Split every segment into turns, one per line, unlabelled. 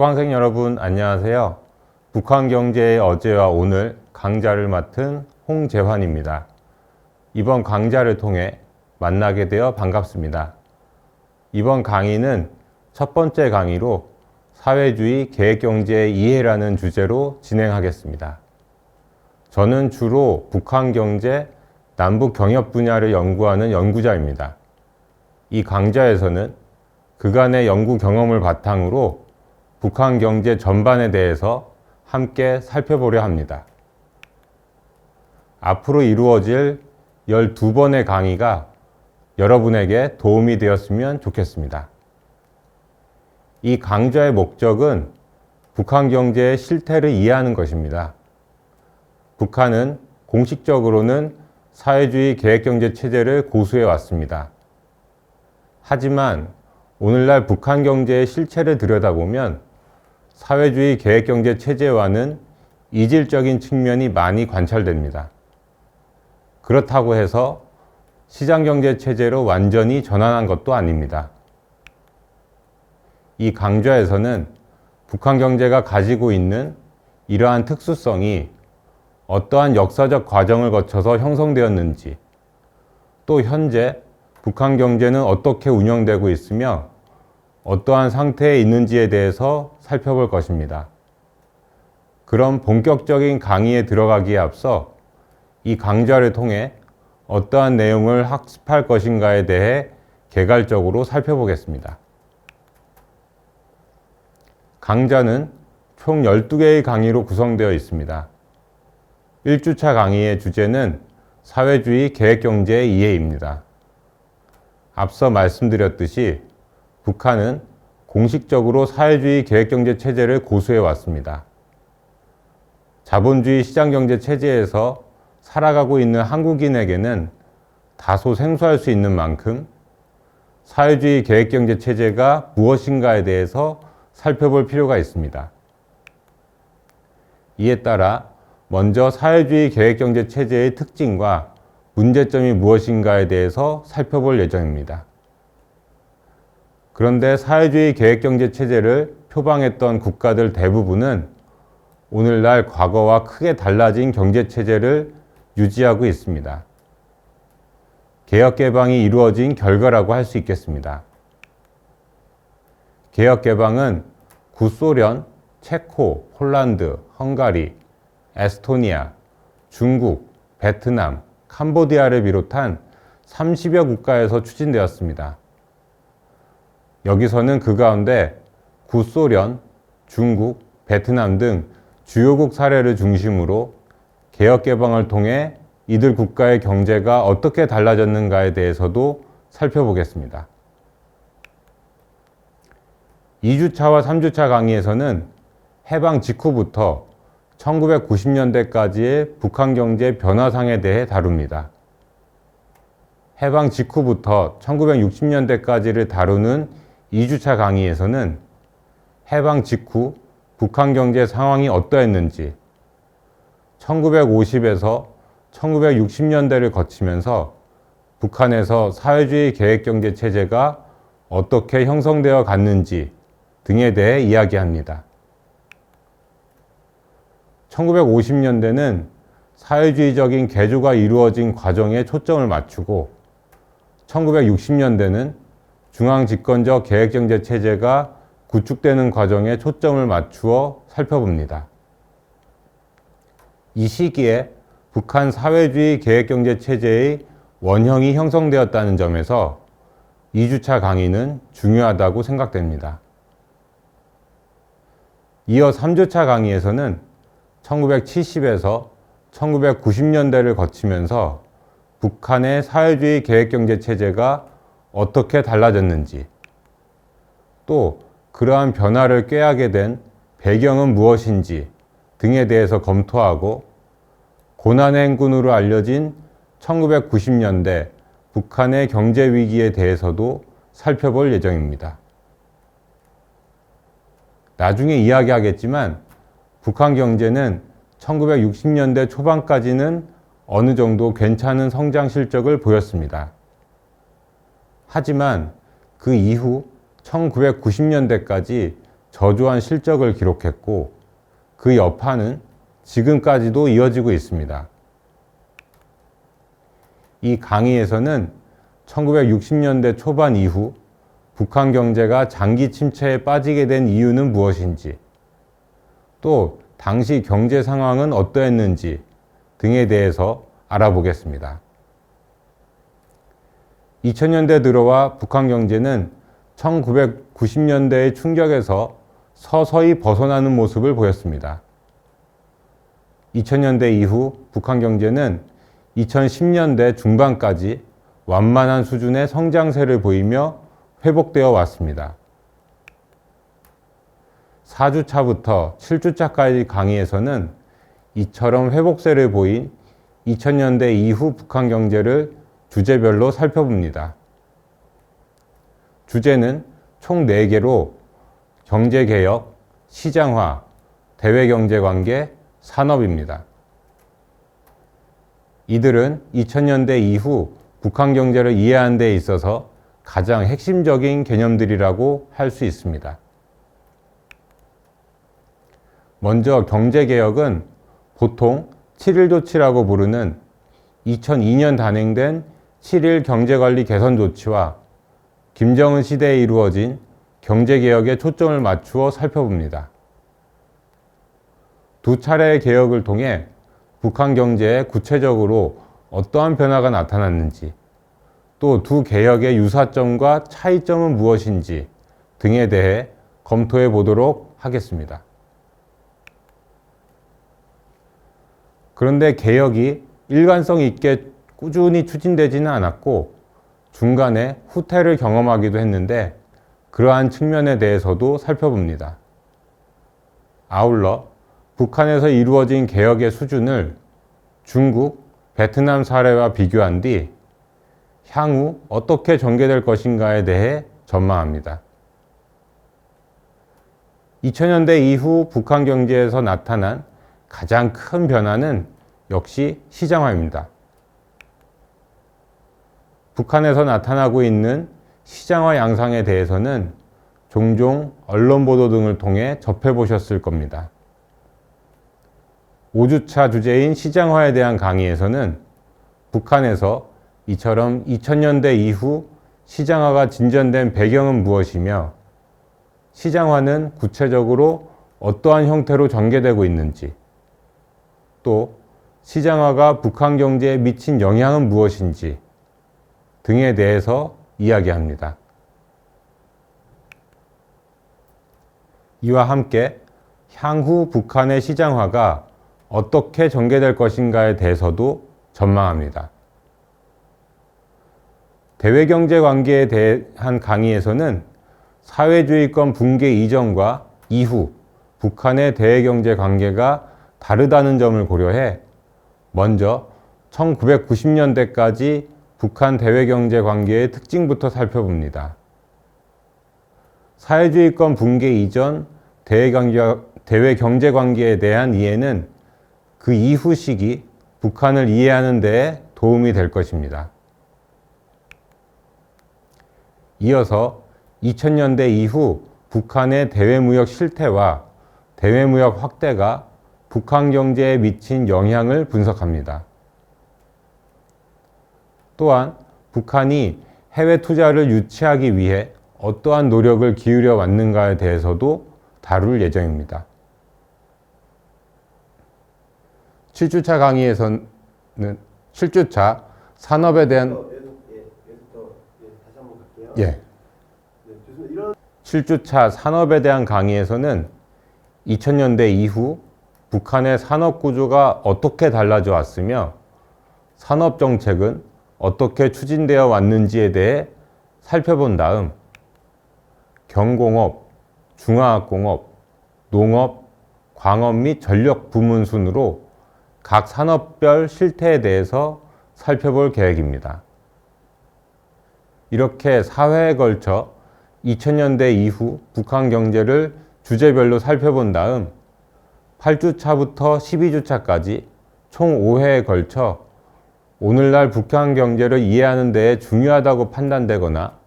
수강생 여러분 안녕하세요. 북한 경제의 어제와 오늘 강좌를 맡은 홍재환입니다. 이번 강좌를 통해 만나게 되어 반갑습니다. 이번 강의는 첫 번째 강의로 사회주의 계획경제의 이해라는 주제로 진행하겠습니다. 저는 주로 북한 경제, 남북 경협 분야를 연구하는 연구자입니다. 이 강좌에서는 그간의 연구 경험을 바탕으로 북한 경제 전반에 대해서 함께 살펴보려 합니다. 앞으로 이루어질 12번의 강의가 여러분에게 도움이 되었으면 좋겠습니다. 이 강좌의 목적은 북한 경제의 실태를 이해하는 것입니다. 북한은 공식적으로는 사회주의 계획경제 체제를 고수해 왔습니다. 하지만 오늘날 북한 경제의 실체를 들여다보면 사회주의 계획경제 체제와는 이질적인 측면이 많이 관찰됩니다. 그렇다고 해서 시장경제 체제로 완전히 전환한 것도 아닙니다. 이 강좌에서는 북한 경제가 가지고 있는 이러한 특수성이 어떠한 역사적 과정을 거쳐서 형성되었는지, 또 현재 북한 경제는 어떻게 운영되고 있으며 어떠한 상태에 있는지에 대해서 살펴볼 것입니다. 그럼 본격적인 강의에 들어가기에 앞서 이 강좌를 통해 어떠한 내용을 학습할 것인가에 대해 개괄적으로 살펴보겠습니다. 강좌는 총 12개의 강의로 구성되어 있습니다. 1주차 강의의 주제는 사회주의 계획경제의 이해입니다. 앞서 말씀드렸듯이 북한은 공식적으로 사회주의 계획경제 체제를 고수해 왔습니다. 자본주의 시장경제 체제에서 살아가고 있는 한국인에게는 다소 생소할 수 있는 만큼 사회주의 계획경제 체제가 무엇인가에 대해서 살펴볼 필요가 있습니다. 이에 따라 먼저 사회주의 계획경제 체제의 특징과 문제점이 무엇인가에 대해서 살펴볼 예정입니다. 그런데 사회주의 계획경제 체제를 표방했던 국가들 대부분은 오늘날 과거와 크게 달라진 경제 체제를 유지하고 있습니다. 개혁 개방이 이루어진 결과라고 할 수 있겠습니다. 개혁 개방은 구소련, 체코, 폴란드, 헝가리, 에스토니아, 중국, 베트남, 캄보디아를 비롯한 30여 국가에서 추진되었습니다. 여기서는 그 가운데 구소련, 중국, 베트남 등 주요국 사례를 중심으로 개혁 개방을 통해 이들 국가의 경제가 어떻게 달라졌는가에 대해서도 살펴보겠습니다. 2주차와 3주차 강의에서는 해방 직후부터 1990년대까지의 북한 경제 변화상에 대해 다룹니다. 해방 직후부터 1960년대까지를 다루는 2주차 강의에서는 해방 직후 북한 경제 상황이 어떠했는지 1950에서 1960년대를 거치면서 북한에서 사회주의 계획경제 체제가 어떻게 형성되어 갔는지 등에 대해 이야기합니다. 1950년대는 사회주의적인 개조가 이루어진 과정에 초점을 맞추고 1960년대는 중앙 집권적 계획경제 체제가 구축되는 과정에 초점을 맞추어 살펴봅니다. 이 시기에 북한 사회주의 계획경제 체제의 원형이 형성되었다는 점에서 2주차 강의는 중요하다고 생각됩니다. 이어 3주차 강의에서는 1970에서 1990년대를 거치면서 북한의 사회주의 계획경제 체제가 어떻게 달라졌는지, 또 그러한 변화를 꾀하게 된 배경은 무엇인지 등에 대해서 검토하고 고난의 행군으로 알려진 1990년대 북한의 경제 위기에 대해서도 살펴볼 예정입니다. 나중에 이야기하겠지만 북한 경제는 1960년대 초반까지는 어느 정도 괜찮은 성장 실적을 보였습니다. 하지만 그 이후 1990년대까지 저조한 실적을 기록했고 그 여파는 지금까지도 이어지고 있습니다. 이 강의에서는 1960년대 초반 이후 북한 경제가 장기 침체에 빠지게 된 이유는 무엇인지, 또 당시 경제 상황은 어떠했는지 등에 대해서 알아보겠습니다. 2000년대 들어와 북한 경제는 1990년대의 충격에서 서서히 벗어나는 모습을 보였습니다. 2000년대 이후 북한 경제는 2010년대 중반까지 완만한 수준의 성장세를 보이며 회복되어 왔습니다. 4주차부터 7주차까지 강의에서는 이처럼 회복세를 보인 2000년대 이후 북한 경제를 주제별로 살펴봅니다. 주제는 총 4개로 경제개혁, 시장화, 대외경제관계, 산업입니다. 이들은 2000년대 이후 북한 경제를 이해하는 데 있어서 가장 핵심적인 개념들이라고 할 수 있습니다. 먼저 경제개혁은 보통 7일 조치라고 부르는 2002년 단행된 7일 경제관리 개선 조치와 김정은 시대에 이루어진 경제개혁에 초점을 맞추어 살펴봅니다. 두 차례의 개혁을 통해 북한 경제에 구체적으로 어떠한 변화가 나타났는지, 또 두 개혁의 유사점과 차이점은 무엇인지 등에 대해 검토해 보도록 하겠습니다. 그런데 개혁이 일관성 있게 꾸준히 추진되지는 않았고 중간에 후퇴를 경험하기도 했는데 그러한 측면에 대해서도 살펴봅니다. 아울러 북한에서 이루어진 개혁의 수준을 중국, 베트남 사례와 비교한 뒤 향후 어떻게 전개될 것인가에 대해 전망합니다. 2000년대 이후 북한 경제에서 나타난 가장 큰 변화는 역시 시장화입니다. 북한에서 나타나고 있는 시장화 양상에 대해서는 종종 언론 보도 등을 통해 접해보셨을 겁니다. 5주차 주제인 시장화에 대한 강의에서는 북한에서 이처럼 2000년대 이후 시장화가 진전된 배경은 무엇이며 시장화는 구체적으로 어떠한 형태로 전개되고 있는지 또 시장화가 북한 경제에 미친 영향은 무엇인지 등에 대해서 이야기합니다. 이와 함께 향후 북한의 시장화가 어떻게 전개될 것인가에 대해서도 전망합니다. 대외경제 관계에 대한 강의에서는 사회주의권 붕괴 이전과 이후 북한의 대외경제 관계가 다르다는 점을 고려해 먼저 1990년대까지 북한 대외경제 관계의 특징부터 살펴봅니다. 사회주의권 붕괴 이전 대외경제 관계에 대한 이해는 그 이후 시기 북한을 이해하는 데 도움이 될 것입니다. 이어서 2000년대 이후 북한의 대외무역 실태와 대외무역 확대가 북한 경제에 미친 영향을 분석합니다. 또한 북한이 해외 투자를 유치하기 위해 어떠한 노력을 기울여 왔는가에 대해서도 다룰 예정입니다. 7주차 강의에서는 7주차 산업에 대한 예. 7주차 산업에 대한 강의에서는 2000년대 이후 북한의 산업 구조가 어떻게 달라져 왔으며 산업 정책은 어떻게 추진되어 왔는지에 대해 살펴본 다음 경공업, 중화학공업, 농업, 광업 및 전력 부문 순으로 각 산업별 실태에 대해서 살펴볼 계획입니다. 이렇게 사회에 걸쳐 2000년대 이후 북한 경제를 주제별로 살펴본 다음 8주차부터 12주차까지 총 5회에 걸쳐 오늘날 북한 경제를 이해하는 데 중요하다고 판단되거나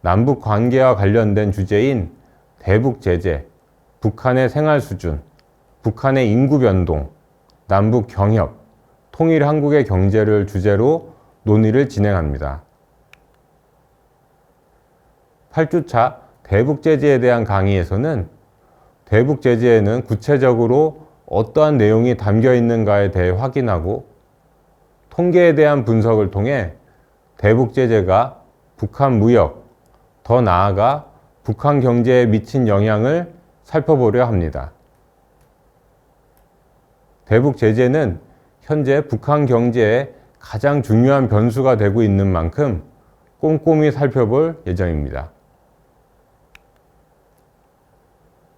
남북 관계와 관련된 주제인 대북 제재, 북한의 생활 수준, 북한의 인구 변동, 남북 경협, 통일 한국의 경제를 주제로 논의를 진행합니다. 8주차 대북 제재에 대한 강의에서는 대북 제재에는 구체적으로 어떠한 내용이 담겨 있는가에 대해 확인하고 통계에 대한 분석을 통해 대북 제재가 북한 무역, 더 나아가 북한 경제에 미친 영향을 살펴보려 합니다. 대북 제재는 현재 북한 경제에 가장 중요한 변수가 되고 있는 만큼 꼼꼼히 살펴볼 예정입니다.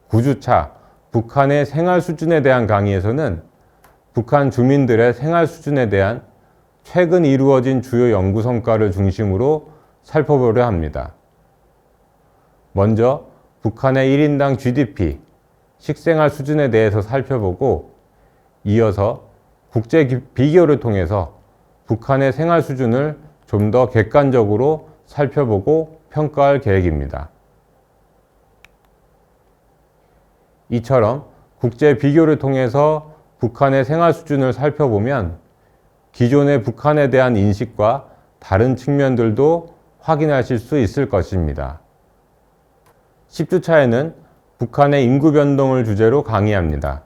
9주차 북한의 생활 수준에 대한 강의에서는 북한 주민들의 생활 수준에 대한 최근 이루어진 주요 연구 성과를 중심으로 살펴보려 합니다. 먼저 북한의 1인당 GDP, 식생활 수준에 대해서 살펴보고 이어서 국제 비교를 통해서 북한의 생활 수준을 좀 더 객관적으로 살펴보고 평가할 계획입니다. 이처럼 국제 비교를 통해서 북한의 생활 수준을 살펴보면 기존의 북한에 대한 인식과 다른 측면들도 확인하실 수 있을 것입니다. 10주차에는 북한의 인구 변동을 주제로 강의합니다.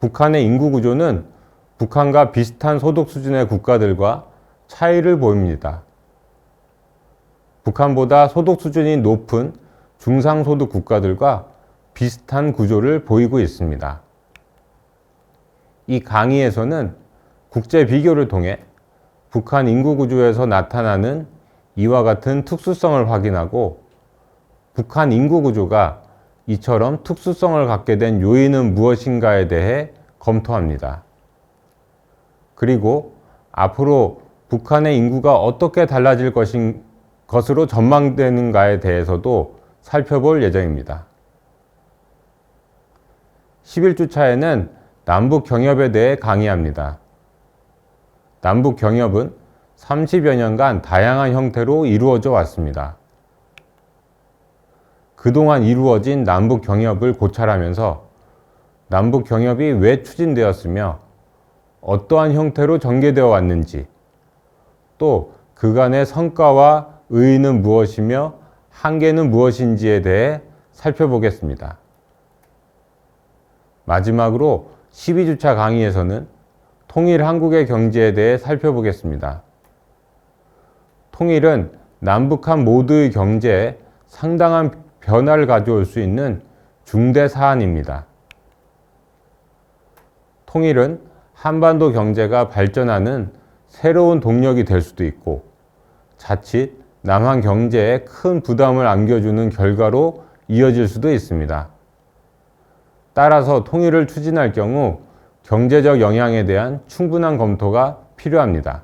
북한의 인구 구조는 북한과 비슷한 소득 수준의 국가들과 차이를 보입니다. 북한보다 소득 수준이 높은 중상소득 국가들과 비슷한 구조를 보이고 있습니다. 이 강의에서는 국제 비교를 통해 북한 인구 구조에서 나타나는 이와 같은 특수성을 확인하고 북한 인구 구조가 이처럼 특수성을 갖게 된 요인은 무엇인가에 대해 검토합니다. 그리고 앞으로 북한의 인구가 어떻게 달라질 것인, 것으로 전망되는가에 대해서도 살펴볼 예정입니다. 11주 차에는 남북 경협에 대해 강의합니다. 남북 경협은 30여 년간 다양한 형태로 이루어져 왔습니다. 그동안 이루어진 남북 경협을 고찰하면서 남북 경협이 왜 추진되었으며 어떠한 형태로 전개되어 왔는지 또 그간의 성과와 의의는 무엇이며 한계는 무엇인지에 대해 살펴보겠습니다. 마지막으로 12주차 강의에서는 통일 한국의 경제에 대해 살펴보겠습니다. 통일은 남북한 모두의 경제에 상당한 변화를 가져올 수 있는 중대 사안입니다. 통일은 한반도 경제가 발전하는 새로운 동력이 될 수도 있고 자칫 남한 경제에 큰 부담을 안겨주는 결과로 이어질 수도 있습니다. 따라서 통일을 추진할 경우 경제적 영향에 대한 충분한 검토가 필요합니다.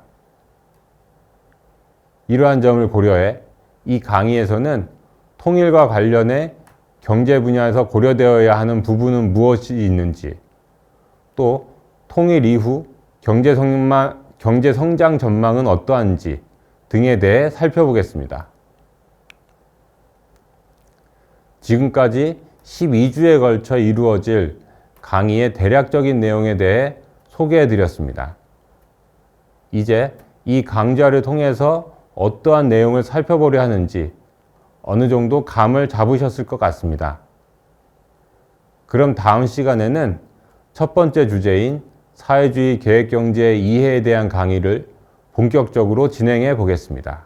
이러한 점을 고려해 이 강의에서는 통일과 관련해 경제 분야에서 고려되어야 하는 부분은 무엇이 있는지, 또 통일 이후 경제 성장, 경제 성장 전망은 어떠한지 등에 대해 살펴보겠습니다. 지금까지 12주에 걸쳐 이루어질 강의의 대략적인 내용에 대해 소개해 드렸습니다. 이제 이 강좌를 통해서 어떠한 내용을 살펴보려 하는지 어느 정도 감을 잡으셨을 것 같습니다. 그럼 다음 시간에는 첫 번째 주제인 사회주의 계획경제 이해에 대한 강의를 본격적으로 진행해 보겠습니다.